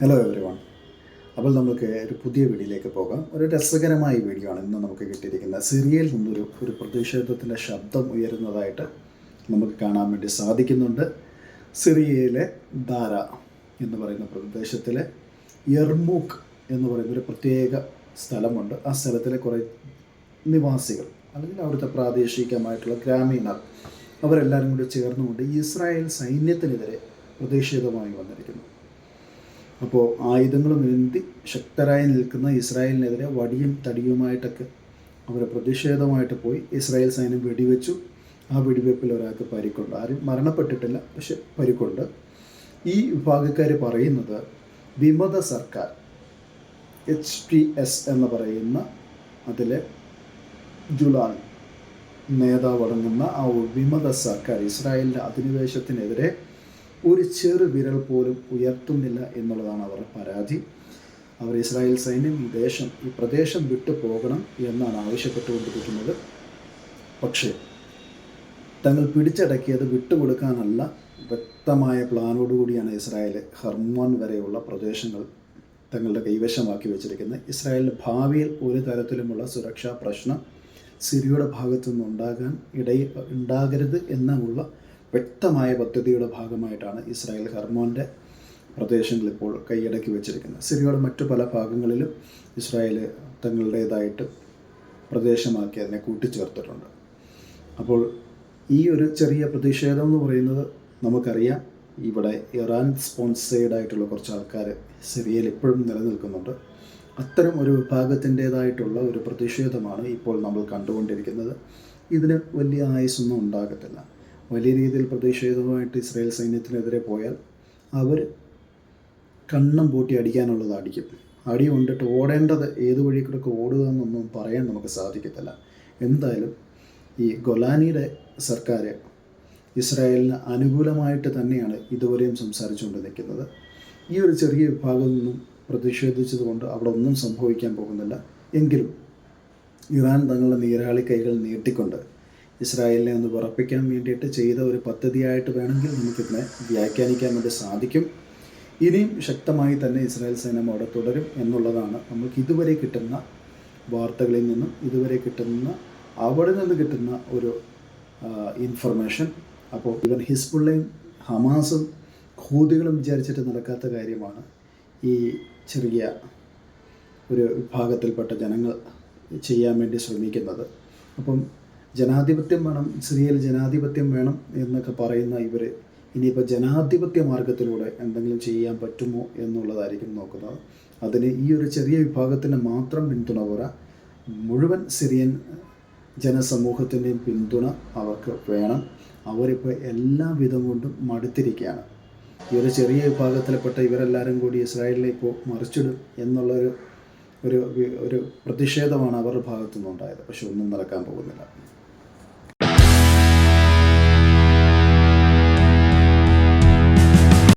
Hello every one അപ്പോൾ നമുക്ക് ഒരു പുതിയ വീഡിയോയിലേക്ക് പോകാം. ഒരു രസകരമായ വീഡിയോ ആണ് ഇന്ന് നമുക്ക് കിട്ടിയിരിക്കുന്നത്. സിറിയയിൽ നിന്നൊരു ഒരു പ്രതിഷേധത്തിന്റെ ശബ്ദം ഉയരുന്നതായിട്ട് നമുക്ക് കാണാൻ വേണ്ടി സാധിക്കുന്നുണ്ട്. സിറിയയിലെ ദാര എന്ന് പറയുന്ന പ്രദേശത്തിലെ യർമൂക്ക് എന്ന് പറയുന്ന ഒരു പ്രത്യേക സ്ഥലമുണ്ട്. ആ സ്ഥലത്തിലെ കുറേ നിവാസികൾ അല്ലെങ്കിൽ അവിടുത്തെ പ്രാദേശികമായിട്ടുള്ള ഗ്രാമീണർ അവരെല്ലാവരും കൂടി ചേർന്നുകൊണ്ട് ഇസ്രായേൽ സൈന്യത്തിനെതിരെ പ്രതിഷേധമായി വന്നിരിക്കുന്നു. അപ്പോൾ ആയുധങ്ങളും ഏന്തി ശക്തരായി നിൽക്കുന്ന ഇസ്രായേലിനെതിരെ വടിയും തടിയുമായിട്ടൊക്കെ അവർ പ്രതിഷേധമായിട്ട് പോയി ഇസ്രായേൽ സൈന്യം വെടിവെച്ചു. ആ വെടിവെപ്പിൽ ഒരാൾക്ക് പരിക്കുണ്ട്. ആരും മരണപ്പെട്ടിട്ടില്ല പക്ഷെ പരിക്കുണ്ട്. ഈ വിഭാഗക്കാർ പറയുന്നത് വിമത സർക്കാർ എച്ച് ടി എസ് എന്ന് പറയുന്ന അതിലെ ജുലാൻ നേതാവ് അടങ്ങുന്ന ആ വിമത സർക്കാർ ഇസ്രായേലിന്റെ അധിനിവേശത്തിനെതിരെ ഒരു ചെറു വിരൽ പോലും ഉയർത്തുന്നില്ല എന്നുള്ളതാണ് അവരുടെ പരാതി. അവർ ഇസ്രായേൽ സൈന്യം ഈ ദേശം ഈ പ്രദേശം വിട്ടു പോകണം എന്നാണ് ആവശ്യപ്പെട്ടുകൊണ്ടിരിക്കുന്നത്. പക്ഷേ തങ്ങൾ പിടിച്ചടക്കിയത് വിട്ടുകൊടുക്കാനല്ല വ്യക്തമായ പ്ലാനോടുകൂടിയാണ് ഇസ്രായേൽ ഹർമോൻ വരെയുള്ള പ്രദേശങ്ങൾ തങ്ങളുടെ കൈവശമാക്കി വെച്ചിരിക്കുന്നത്. ഇസ്രായേലിന്റെ ഭാവിയിൽ ഒരു തരത്തിലുമുള്ള സുരക്ഷാ പ്രശ്നം സിറിയയുടെ ഭാഗത്തു നിന്നുണ്ടാകാൻ ഇടയിൽ ഉണ്ടാകരുത് എന്നുള്ള വ്യക്തമായ പദ്ധതിയുടെ ഭാഗമായിട്ടാണ് ഇസ്രായേൽ ഹർമോന്റെ പ്രദേശങ്ങൾ ഇപ്പോൾ കൈയടക്കി വെച്ചിരിക്കുന്നത്. സിറിയയുടെ മറ്റു പല ഭാഗങ്ങളിലും ഇസ്രായേൽ തങ്ങളുടേതായിട്ട് പ്രദേശമാക്കി അതിനെ കൂട്ടിച്ചേർത്തിട്ടുണ്ട്. അപ്പോൾ ഈ ഒരു ചെറിയ പ്രതിഷേധം എന്ന് പറയുന്നത് നമുക്കറിയാം. ഇവിടെ ഇറാൻ സ്പോൺസേഡ് ആയിട്ടുള്ള കുറച്ച് ആൾക്കാർ സിറിയയിൽ ഇപ്പോഴും നിലനിൽക്കുന്നുണ്ട്. അത്തരം ഒരു വിഭാഗത്തിന്റേതായിട്ടുള്ള ഒരു പ്രതിഷേധമാണ് ഇപ്പോൾ നമ്മൾ കണ്ടുകൊണ്ടിരിക്കുന്നത്. ഇതിന് വലിയ ആയുസൊന്നും ഉണ്ടാകത്തില്ല. വലിയ രീതിയിൽ പ്രതിഷേധവുമായിട്ട് ഇസ്രായേൽ സൈന്യത്തിനെതിരെ പോയാൽ അവർ കണ്ണം പൂട്ടി അടിക്കാനുള്ളത് അടിക്കും. അടി കൊണ്ടിട്ട് ഓടേണ്ടത് ഏത് വഴി കൂടെ ഓടുക എന്നൊന്നും പറയാൻ നമുക്ക് സാധിക്കത്തില്ല. എന്തായാലും ഈ ഗൊലാനിയുടെ സർക്കാർ ഇസ്രായേലിന് അനുകൂലമായിട്ട് തന്നെയാണ് ഇതുവരെയും സംസാരിച്ചുകൊണ്ട് നിൽക്കുന്നത്. ഈ ഒരു ചെറിയ വിഭാഗം നിന്നും പ്രതിഷേധിച്ചതുകൊണ്ട് അവിടെ ഒന്നും സംഭവിക്കാൻ പോകുന്നില്ല. എങ്കിലും ഇറാൻ തങ്ങളുടെ നീരാളി കൈകൾ നീട്ടിക്കൊണ്ട് ഇസ്രായേലിനെ ഒന്ന് ഉറപ്പിക്കാൻ വേണ്ടിയിട്ട് ചെയ്ത ഒരു പദ്ധതിയായിട്ട് വേണമെങ്കിൽ നമുക്കിതിനെ വ്യാഖ്യാനിക്കാൻ വേണ്ടി സാധിക്കും. ഇനിയും ശക്തമായി തന്നെ ഇസ്രായേൽ സൈന്യം അവിടെ തുടരും എന്നുള്ളതാണ് നമുക്ക് ഇതുവരെ കിട്ടുന്ന വാർത്തകളിൽ നിന്നും ഇതുവരെ കിട്ടുന്ന അവിടെ നിന്ന് കിട്ടുന്ന ഒരു ഇൻഫർമേഷൻ അപ്പോൾ ഇവൻ ഹിസ്ബുള്ളയും ഹമാസും ഹൂതികളും വിചാരിച്ചിട്ട് നടക്കാത്ത കാര്യമാണ് ഈ ചെറിയ ഒരു വിഭാഗത്തിൽപ്പെട്ട ജനങ്ങൾ ചെയ്യാൻ വേണ്ടി ശ്രമിക്കുന്നത്. അപ്പം ജനാധിപത്യം വേണം സിറിയയിൽ ജനാധിപത്യം വേണം എന്നൊക്കെ പറയുന്ന ഇവർ ഇനിയിപ്പോൾ ജനാധിപത്യ മാർഗത്തിലൂടെ എന്തെങ്കിലും ചെയ്യാൻ പറ്റുമോ എന്നുള്ളതായിരിക്കും നോക്കുന്നത്. അതിന് ഈ ഒരു ചെറിയ വിഭാഗത്തിന് മാത്രം പിന്തുണ പോരാ. മുഴുവൻ സിറിയൻ ജനസമൂഹത്തിന്റെയും പിന്തുണ അവർക്ക് വേണം. അവരിപ്പോൾ എല്ലാ വിധം കൊണ്ടും മടുത്തിരിക്കുകയാണ്. ഈ ഒരു ചെറിയ വിഭാഗത്തിൽപ്പെട്ട ഇവരെല്ലാവരും കൂടി ഇസ്രായേലിനെ ഇപ്പോൾ മറിച്ചിടും എന്നുള്ളൊരു ഒരു ഒരു പ്രതിഷേധമാണ് അവരുടെ ഭാഗത്തു നിന്നുണ്ടായത് പക്ഷെ ഒന്നും നടക്കാൻ പോകുന്നില്ല.